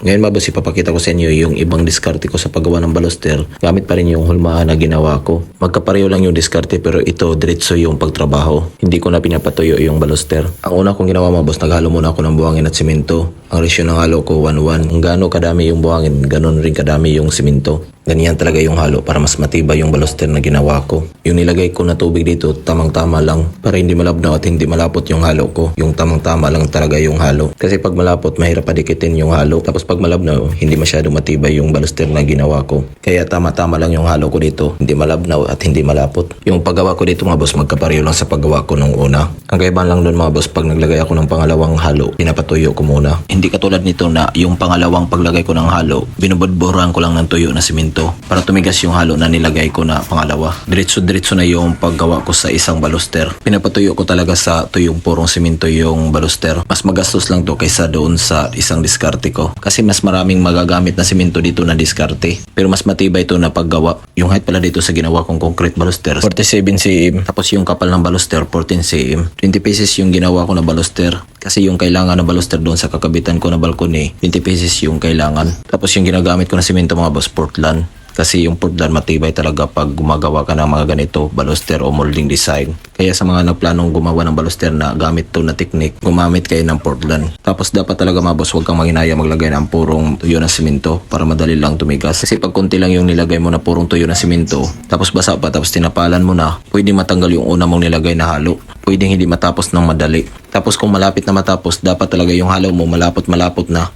Ngayon mga boss, ipapakita ko sa inyo yung ibang diskarte ko sa paggawa ng baluster. Gamit pa rin yung hulmahan na ginawa ko. Magkapareho lang yung diskarte pero ito diretso yung pagtrabaho. Hindi ko na pinapatuyo yung baluster. Ang una kong ginawa mga boss, naghalo muna ako ng buhangin at simento. Ang resyo ng halo ko 1-1. Kung gaano kadami yung buhangin, ganon rin kadami yung simento. Ganyan talaga yung halo para mas matibay yung baluster na ginawa ko. Yung nilagay ko na tubig dito, tamang-tama lang para hindi malabnaw at hindi malapot yung halo ko. Yung tamang-tama lang talaga yung halo. Kasi pag malapot, mahirap padikitin yung halo. Tapos pag malabnaw, hindi masyado matibay yung baluster na ginawa ko. Kaya tama-tama lang yung halo ko dito. Hindi malabnaw at hindi malapot. Yung paggawa ko dito mga boss, magkapareho lang sa paggawa ko nung una. Ang kaibahan lang doon mga boss, pag naglagay ako ng pangalawang halo, pinapatuyo ko muna. Hindi katulad nito na yung pangalawang paglagay ko ng halo, binubudburan ko lang ng tuyo na simento para tumigas yung halo na nilagay ko na pangalawa. Diretso-diretso na yung paggawa ko sa isang baluster. Pinapatuyo ko talaga sa tuyong purong simento yung baluster. Mas magastos lang to kaysa doon sa isang diskarte ko. Kasi mas maraming magagamit na simento dito na diskarte. Pero mas matibay to na paggawa. Yung height pala dito sa ginawa kong concrete baluster, 47 cm. Tapos yung kapal ng baluster, 14 cm. 20 pieces yung ginawa ko na baluster. Kasi yung kailangan na baluster doon sa kakabitan ko na balcony, 20 pieces yung kailangan. Tapos yung ginagamit ko na simento mga boss, Portland. Kasi yung Portland matibay talaga pag gumagawa ka ng mga ganito, baluster o molding design. Kaya sa mga nagplanong gumawa ng baluster na gamit to na technique, gumamit kayo ng Portland. Tapos dapat talaga mga boss, huwag kang manginaya maglagay ng purong tuyo na simento para madali lang tumigas. Kasi pag konti lang yung nilagay mo na purong tuyo na simento, tapos basa pa, tapos tinapalan mo na, pwede matanggal yung una mong nilagay na halo. Pwedeng hindi matapos ng madali. Tapos kung malapit na matapos, dapat talaga yung halo mo malapot-malapot na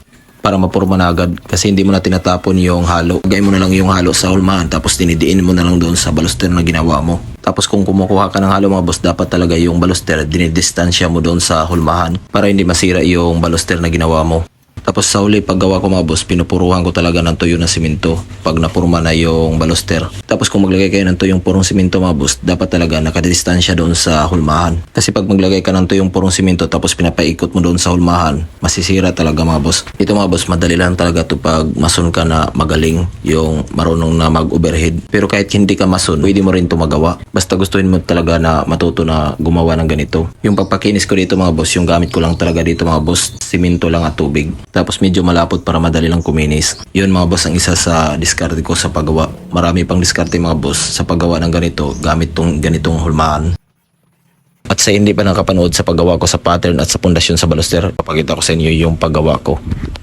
para mapurma na agad kasi hindi mo na tinatapon yung halo. Lagay mo na lang yung halo sa hulmahan tapos dinidiin mo na lang doon sa baluster na ginawa mo. Tapos kung kumukuha ka ng halo mga boss, dapat talaga yung baluster dinidistansya mo doon sa hulmahan para hindi masira yung baluster na ginawa mo. Tapos sa uli, paggawa ko mga boss, pinupuruhan ko talaga ng tuyo na simento pag napurma na yung baluster. Tapos kung maglagay kayo ng tuyong purong simento mga boss, dapat talaga nakadistansya doon sa hulmahan. Kasi pag maglagay ka ng tuyong purong simento tapos pinapaikot mo doon sa hulmahan, masisira talaga mga boss. Ito mga boss, madali lang talaga to pag mason ka na magaling yung marunong na mag-overhead. Pero kahit hindi ka mason, pwede mo rin to magawa. Basta gustuhin mo talaga na matuto na gumawa ng ganito. Yung pagpakinis ko dito mga boss, yung gamit ko lang talaga dito mga boss, simento lang at tubig. Tapos medyo malapot para madali lang kuminis. Yun mga boss ang isa sa diskarte ko sa paggawa. Marami pang diskarte mga boss sa paggawa ng ganito gamit tong ganitong hulmahan. At sa hindi pa nakapanood sa paggawa ko sa pattern at sa pundasyon sa baluster, papakita ko sa inyo yung paggawa ko.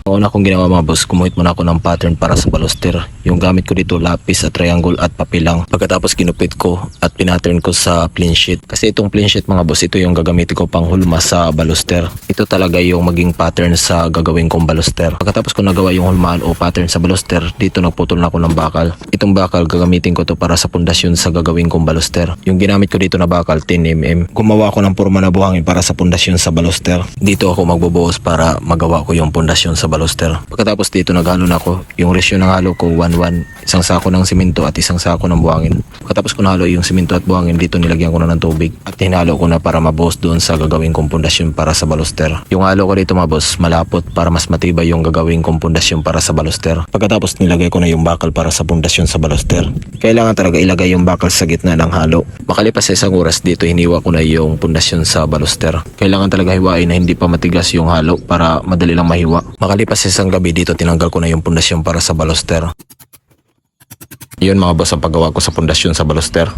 Una kong ginawa mga boss, kumuhit muna ako ng pattern para sa baluster. Yung gamit ko dito, lapis at triangle at papilang. Pagkatapos kinupit ko at pinattern ko sa plain sheet. Kasi itong plain sheet mga boss, ito yung gagamitin ko pang hulma sa baluster. Ito talaga yung maging pattern sa gagawin kong baluster. Pagkatapos ko nagawa yung hulmahan o pattern sa baluster, dito nagputol na ako ng bakal. Itong bakal, gagamitin ko to para sa pundasyon sa gagawin kong baluster. Yung ginamit ko dito na bakal, 10mm. Gumawa ako ng forma na buhangin para sa pundasyon sa baluster. Dito ako magbubuhos para magawa ko yung pundasyon sa baluster. Pagkatapos dito naghalo na ako. Yung resyo ng halo ko 1-1. Isang sako ng simento at isang sako ng buhangin. Pagkatapos ko nahalo yung simento at buhangin, dito nilagyan ko na ng tubig. At hinalo ko na para mabuhos doon sa gagawin kong pundasyon para sa baluster. Yung halo ko dito mga boss, malapot para mas matibay yung gagawin kong pundasyon para sa baluster. Pagkatapos nilagay ko na yung bakal para sa pundasyon sa baluster. Kailangan talaga ilagay yung bakal sa gitna ng halo. Makalipas sa isang oras dito, hiniwa ko na yung pundasyon sa baluster. Kailangan talaga hiwain na hindi pa matigas yung halo para madali lang mahiwa. Makalipas sa isang gabi dito, tinanggal ko na yung pundasyon para sa baluster. Yun mga boss ang paggawa ko sa pundasyon sa baluster.